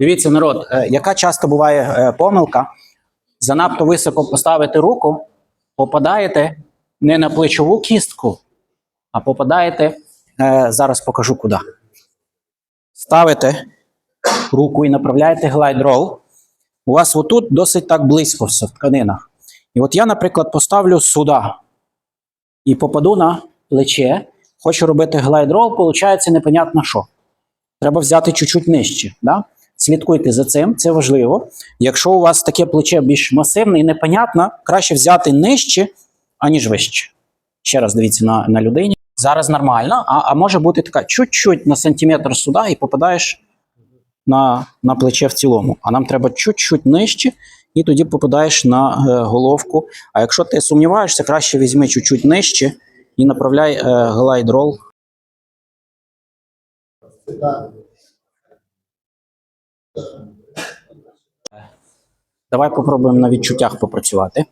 Дивіться, народ, е, яка часто буває е, помилка? Занадто високо поставити руку, попадаєте не на плечову кістку, а попадаєте. е, зараз покажу куди. Ставите руку і направляєте глайд-рол. У вас отут досить так близько все в тканинах. І от я, наприклад, поставлю сюди і попаду на плече. Хочу робити глайд-рол, виходить непонятно що. Треба взяти чуть-чуть нижче. Да? Слідкуйте за цим, це важливо. Якщо у вас таке плече більш масивне і непонятно, краще взяти нижче, аніж вище. Ще раз дивіться на, на людині. Зараз нормально, а, а може бути така чуть-чуть на сантиметр сюди і попадаєш на, на плече в цілому. А нам треба чуть-чуть нижче, і тоді попадаєш на е, головку. А якщо ти сумніваєшся, краще візьми чуть-чуть нижче і направляй е, глайд-рол. Давай попробуємо на відчуттях попрацювати.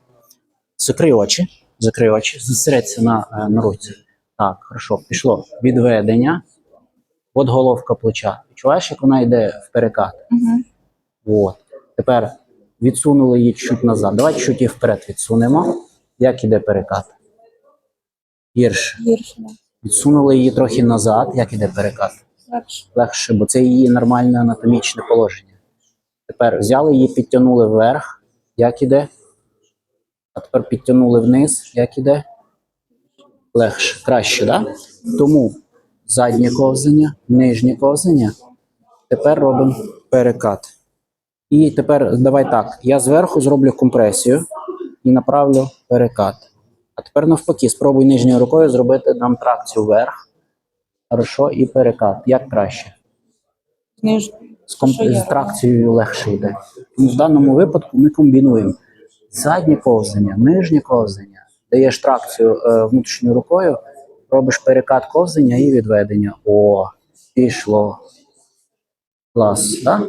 Закрий очі, закрий очі, зосередься на, е, на руці. Так, хорошо, пішло. Відведення. От головка плеча. Відчуваєш, як вона йде в перекат? Угу. От. Тепер відсунули її чуть назад. Давай чуть її вперед відсунемо. Як іде перекат? Гірше. Гірше. да. Відсунули її трохи назад. Як іде перекат? Легше. легше, бо це її нормальне анатомічне положення. Тепер взяли її, підтягнули вверх, як іде. А тепер підтягнули вниз, як іде. Легше, краще, так? Да? Тому заднє ковзання, нижнє ковзання. Тепер робимо перекат. І тепер давай так. Я зверху зроблю компресію і направлю перекат. А тепер навпаки, спробуй нижньою рукою зробити нам тракцію вверх. Хорошо, і перекат. Як краще? Книж... З, комп... З тракцією легше йде. Тому в даному випадку ми комбінуємо заднє ковзання, нижнє ковзання, даєш тракцію е, внутрішньою рукою, робиш перекат ковзання і відведення. О, пішло. Клас, так?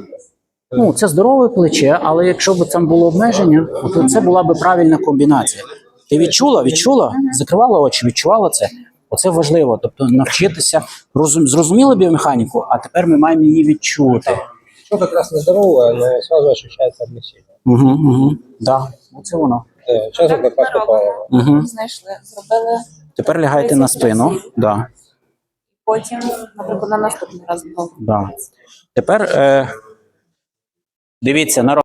Ну, це здорове плече, але якщо б там було обмеження, то це була б правильна комбінація. Ти відчула, відчула, закривала очі, відчувала це. Оце важливо. Тобто навчитися розум... зрозуміли біомеханіку, а тепер ми маємо її відчути. Все как раз нездоровое, но сразу ощущается облегчение. Угу, угу. Да, оце воно. Попало. Угу. Знайшли, зробили, Тепер лягайте на спину. Да, потім, наприклад, на наступний раз да. Тепер е... дивіться, народ.